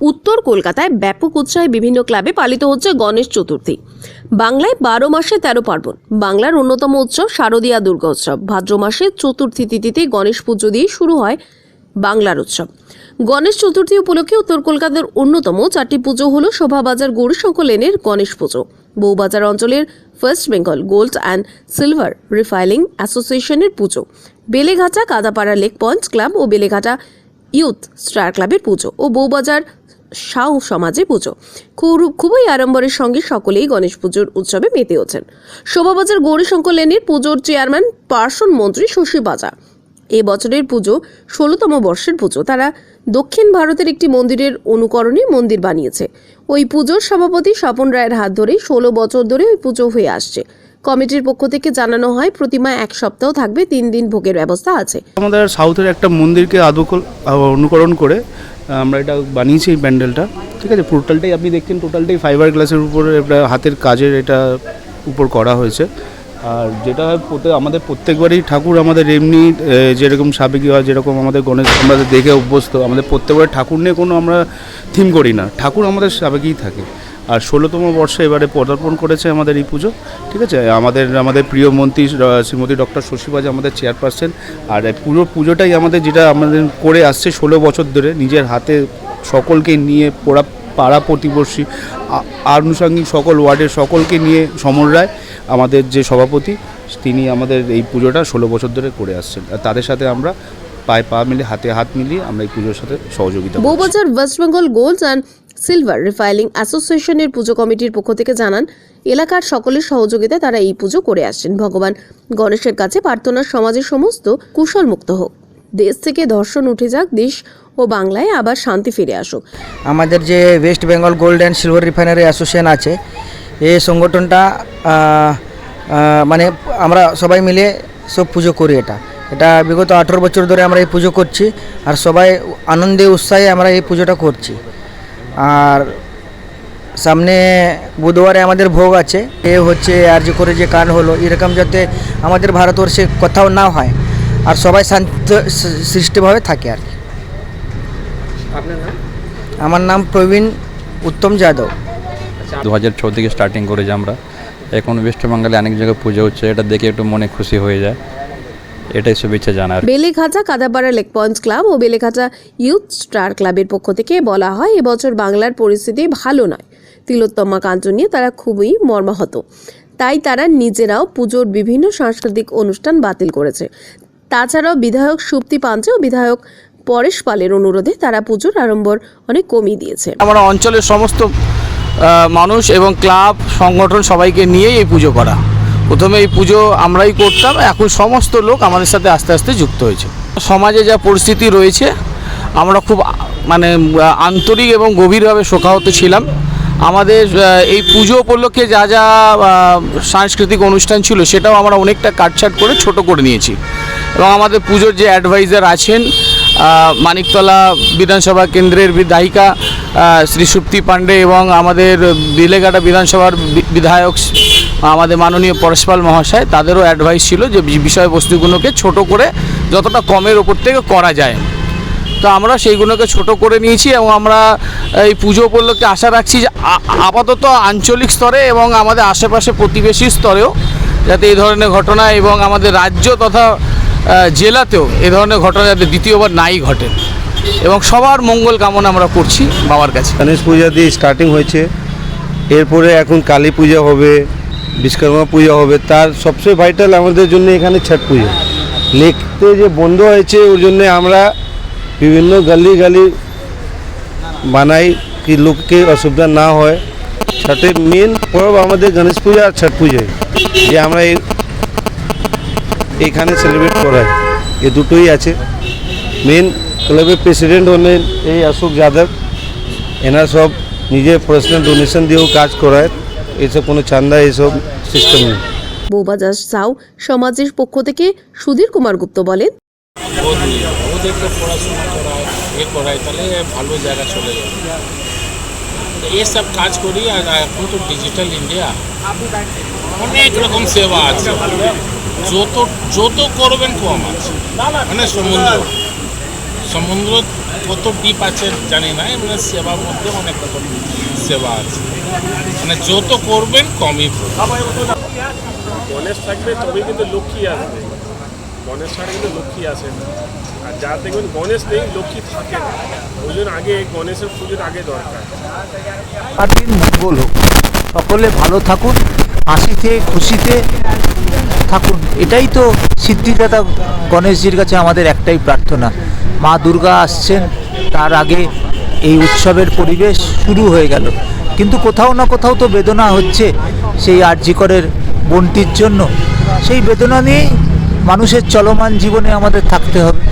উত্তর কলকাতায় ব্যাপক উৎসাহে বিভিন্ন ক্লাবে পালিত হচ্ছে গণেশ চতুর্থী। বাংলায় বারো মাসে তেরো পার্বণ। বাংলার অন্যতম উৎসব শারদীয়া দুর্গা উৎসব। ভাদ্র মাসে চতুর্থী তিথিতে গণেশ পুজো দিয়ে শুরু হয় বাংলার উৎসব। গণেশ চতুর্থী উপলক্ষে উত্তর কলকাতার অন্যতম চারটি পুজো হল শোভাবাজার গৌরীশঙ্কর লেনের গণেশ পুজো। বউবাজার অঞ্চলের West Bengal gold and silver refining অ্যাসোসিয়েশনের puja. Beleghata Kadapara lake point club ও বেলেঘাটা ইউথ স্টার ক্লাবের পুজো ও বউবাজার শাহ সমাজে পুজো। খুব- খুবই আড়ম্বরের সঙ্গে সকলেই গণেশ পুজোর উৎসবে মেতে ওঠেন। শোভাবাজার গৌরীশঙ্কর লেনের পুজোর চেয়ারম্যান পার্সন মন্ত্রী শশী বাজা। এ বছরের পুজো ষোলোতম বর্ষের পুজো। তারা দক্ষিণ ভারতের একটি মন্দিরের অনুকরণে মন্দির বানিয়েছে। ওই পুজোর সভাপতি স্বপন রায়ের হাত ধরেই ষোলো বছর ধরে ওই পুজো হয়ে আসছে। কমিটির পক্ষ থেকে জানানো হয়, প্রতিমা এক সপ্তাহ থাকবে, তিন দিন ভোগের ব্যবস্থা আছে। আমাদের সাউথের একটা মন্দিরকে আদকল অনুকরণ করে আমরা এটা বানিয়েছি এই প্যান্ডেলটা। ঠিক আছে, টোটালটাই আপনি দেখছেন, টোটালটাই ফাইবার গ্লাসের উপরে এটা হাতের কাজের এটা উপর করা হয়েছে। আর যেটা হয় আমাদের প্রত্যেকবারই ঠাকুর আমাদের এমনি যেরকম সাবেকি হয়, যেরকম আমাদের গণেশ আমরা দেখে অভ্যস্ত। আমাদের প্রত্যেকবার ঠাকুর নিয়ে কোনো আমরা থিম করি না। ঠাকুর আমাদের সাবেকেই থাকে। আর ষোলোতম বর্ষে এবারে পদার্পণ করেছে আমাদের এই পুজো ঠিক আছে আমাদের আমাদের প্রিয় মন্ত্রী শ্রীমতী ডক্টর শশীবাজ আমাদের চেয়ারপারসন আর পুরো পুজোটাই আমাদের যেটা আমাদের করে আসছে ষোলো বছর ধরে নিজের হাতে সকলকে নিয়ে পোড়া পাড়া প্রতিবর্ষী আনুষঙ্গিক সকল ওয়ার্ডের সকলকে নিয়ে সমর রায় আমাদের যে সভাপতি তিনি আমাদের এই পুজোটা ষোলো বছর ধরে করে আসছেন আর তাদের সাথে আমরা পায়ে পা মিলিয়ে হাতে হাত মিলিয়ে আমরা এই পুজোর সাথে সহযোগিতা। Bowbazar West Bengal gold and silver refining অ্যাসোসিয়েশনের পুজো কমিটির পক্ষ থেকে জানান, এলাকার সকলের সহযোগিতায় তারা এই পুজো করে আসছেন। ভগবান গণেশের কাছে প্রার্থনা সমাজের সমস্ত কুশল মুক্ত হোক। দেশ থেকে ধর্ষণ উঠে যাক, দেশ ও বাংলায় আবার শান্তি ফিরে আসুক। আমাদের যে West Bengal gold and silver refinery association আছে, এই সংগঠনটা মানে আমরা সবাই মিলে সব পুজো করি এটা। এটা বিগত আঠেরো বছর ধরে আমরা এই পুজো করছি, আর সবাই আনন্দে, উৎসাহে আমরা এই পুজোটা করছি। আর সামনে বুধবারে আমাদের ভোগ আছে। এ হচ্ছে আর যে করে যে কাণ্ড হলো এরকম যাতে আমাদের ভারতবর্ষে কোথাও না হয় আর সবাই শান্ত সৃষ্টিভাবে থাকে আর কি। আমার নাম প্রবীণ উত্তম যাদব। দু হাজার ছ থেকে স্টার্টিং করেছি আমরা। এখন ওয়েস্ট বেঙ্গলে অনেক জায়গায় পুজো হচ্ছে এটা দেখে একটু মনে খুশি হয়ে যায়। এটাই শুভেচ্ছা জানার। Beleghata Kadapara lake point club ও বেলেঘাটা ইউথ স্টার ক্লাবের পক্ষ থেকে বলা হয় এবছর বাংলার পরিস্থিতি ভালো নয়। তিলোত্তমা কান্ত নিয়ে তারা খুবই মর্মাহত। তাই তারা নিজেরাও পুজোর বিভিন্ন সাংস্কৃতিক অনুষ্ঠান বাতিল করেছে। তাছাড়াও বিধায়ক সুপ্তি পাঞ্চে ও বিধায়ক পরেশ পালের অনুরোধে তারা পুজোর আড়ম্বর অনেক কমিয়ে দিয়েছে। আমরা অঞ্চলের সমস্ত মানুষ এবং ক্লাব সংগঠন সবাইকে নিয়েই এই পুজো করা। প্রথমে এই পুজো আমরাই করতাম, এখন সমস্ত লোক আমাদের সাথে আস্তে আস্তে যুক্ত হয়েছে। সমাজে যা পরিস্থিতি রয়েছে, আমরা খুব মানে আন্তরিক এবং গভীরভাবে শোকাহত ছিলাম। আমাদের এই পুজো উপলক্ষে যা যা সাংস্কৃতিক অনুষ্ঠান ছিল, সেটাও আমরা অনেকটা কাটছাট করে ছোট করে নিয়েছি। এবং আমাদের পুজোর যে অ্যাডভাইজার আছেন মানিকতলা বিধানসভা কেন্দ্রের বিধায়িকা শ্রী সুপ্তি পাণ্ডে এবং আমাদের বিলেঘাটা বিধানসভার বিধায়ক আমাদের মাননীয় পরশপাল মহাশয়, তাদেরও অ্যাডভাইস ছিল যে বিষয়বস্তুগুলোকে ছোট করে যতটা কমের ওপর থেকে করা যায়। তো আমরা সেইগুলোকে ছোট করে নিয়েছি এবং আমরা এই পুজো উপলক্ষে আশা রাখছি যে আপাতত আঞ্চলিক স্তরে এবং আমাদের আশেপাশে প্রতিবেশী স্তরেও যাতে এই ধরনের ঘটনা এবং আমাদের রাজ্য তথা জেলাতেও এ ধরনের ঘটনা যাতে দ্বিতীয়বার নাই ঘটে। এবং সবার মঙ্গল কামনা আমরা করছি বাবার কাছে। গণেশ পূজা দিয়ে স্টার্টিং হয়েছে। এরপরে এখন কালী পূজা হবে। বিশ্বকর্মা পূজা হবে। তার সবচেয়ে ভাইটাল আমাদের জন্য এখানে ছট পুজো। লিখতে যে বন্ধ হয়েছে, ওর জন্য আমরা বিভিন্ন গলি গলি বানাই কি লোককে অসুবিধা না হয়। ছটের মেন পর্ব আমাদের গণেশ পূজা আর ছট পূজাই, যে আমরা এই এখানে সেলিব্রেট করাই। এ দুটোই আছে। মেন ক্লাবের প্রেসিডেন্ট হলেন এই অশোক যাদব। এনার সব নিজে পার্সোনাল ডোনেশন দিয়েও কাজ করায়। এসব কোনো চান্দা এসব সিস্টেম নেই। বৌবাজার সাউ সমাজের পক্ষ থেকে সুধীর কুমার গুপ্ত বলেন ওদেরকে পড়াশোনা করায় এ করায় তাহলে ভালো জায়গা চলে যাবে এসব কাজ করি আর এখন তো ডিজিটাল ইন্ডিয়া অনেক রকম সেবা আছে। যত যত করবেন কম আছে। মানে সমুদ্র সমুদ্র কত ডিপ আছে জানি না মানে সেবার মধ্যে অনেক রকম সেবা আছে। মানে যত করবেন কমই পড়বে। গণেশ থাকবে তবেই কিন্তু লক্ষ্মী আসবে। গণেশ ছাড়া কিন্তু লক্ষ্মী আসে না। আর যা দেখবেন গণেশ নেই লক্ষ্মী থাকে না। ওই জন্য আগে গণেশের পুজোর আগে দরকার। আর দিন মঙ্গল হোক। সকলে ভালো থাকুন হাসিতে খুশিতে থাকুন। এটাই তো সিদ্ধিদাতা গণেশজির কাছে আমাদের একটাই প্রার্থনা। মা দুর্গা আসছেন, তার আগে এই উৎসবের পরিবেশ শুরু হয়ে গেল। কিন্তু কোথাও না কোথাও তো বেদনা হচ্ছে সেই আর্যিকরের বন্টির জন্য। সেই বেদনা নিয়েই মানুষের চলমান জীবনে আমাদের থাকতে হবে।